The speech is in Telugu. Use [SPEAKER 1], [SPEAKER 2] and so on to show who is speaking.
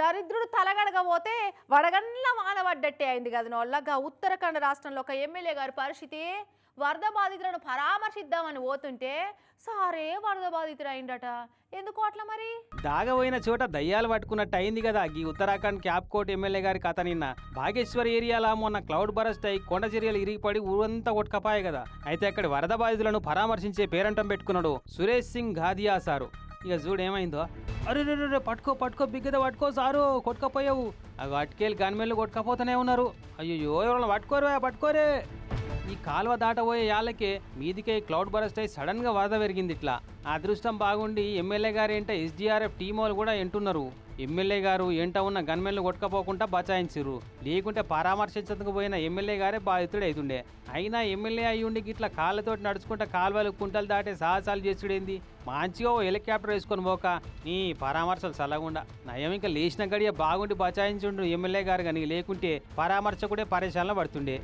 [SPEAKER 1] దరిద్రుడు తలగడకపోతే వడగండ్ల మానబడ్డట్టే అయింది కదా నోళ్ళగా ఉత్తరాఖండ్ రాష్ట్రంలో ఒక ఎమ్మెల్యే గారి పరిస్థితి వరద బాధితులను పరామర్శిద్దామని పోతుంటే సారే వరద బాధితుడు అయిందట ఎందుకు అట్లా మరి?
[SPEAKER 2] దాగపోయిన చోట దయ్యాలు పట్టుకున్నట్టు అయింది కదా ఈ ఉత్తరాఖండ్ క్యాప్ కోట్ ఎమ్మెల్యే గారి కథ నిన్న. బాగేశ్వర్ ఏరియాలో మొన్న క్లౌడ్ బరస్ట్ అయి కొండ చర్యలు ఇరిగిపడి ఊరంతా కొట్టుకపాయ కదా. అయితే అక్కడ వరద బాధితులను పరామర్శించే పేరంటం పెట్టుకున్నాడు సురేష్ సింగ్ గాదియా సారు. ఇక చూడు ఏమైందో. అరే రే రే, పట్టుకో పట్టుకో బిగ్గద పట్టుకో సారు కొట్టుకపోయావు. అవి అటుకేళ్ళు గన్మెన్లు కొట్టుకపోతూనే ఉన్నారు. అయ్యో ఎవరైనా పట్టుకోరే పట్టుకోరే. ఈ కాలువ దాటబోయే యాళ్ళకే మీదికే క్లౌడ్ బరస్ట్ అయి సడన్గా వరద పెరిగింది ఇట్లా. అదృష్టం బాగుండి ఎమ్మెల్యే గారు ఏంట ఎస్డీఆర్ఎఫ్ టీం వాళ్ళు కూడా ఎంటున్నారు ఎమ్మెల్యే గారు ఎంట ఉన్న గన్మెన్లు కొట్టుకపోకుండా బచాయించారు లేకుంటే పరామర్శించేందుకు పోయిన ఎమ్మెల్యే గారే బాధితుడు అవుతుండే అయినా ఎమ్మెల్యే అయి ఉండి ఇట్లా కాళ్ళతోటి నడుచుకుంటా కాలువలు కుంటలు దాటే సాహసాలు చేసుడేంది మంచిగా ఓ హెలికాప్టర్ వేసుకొని పోక నీ పరామర్శలు చల్లకుండా నయం ఇంకా లేచిన గడియ బాగుండి బచాయించుండు ఎమ్మెల్యే గారు కానీ లేకుంటే పరామర్శకుడే పరేషాలను పడుతుండే.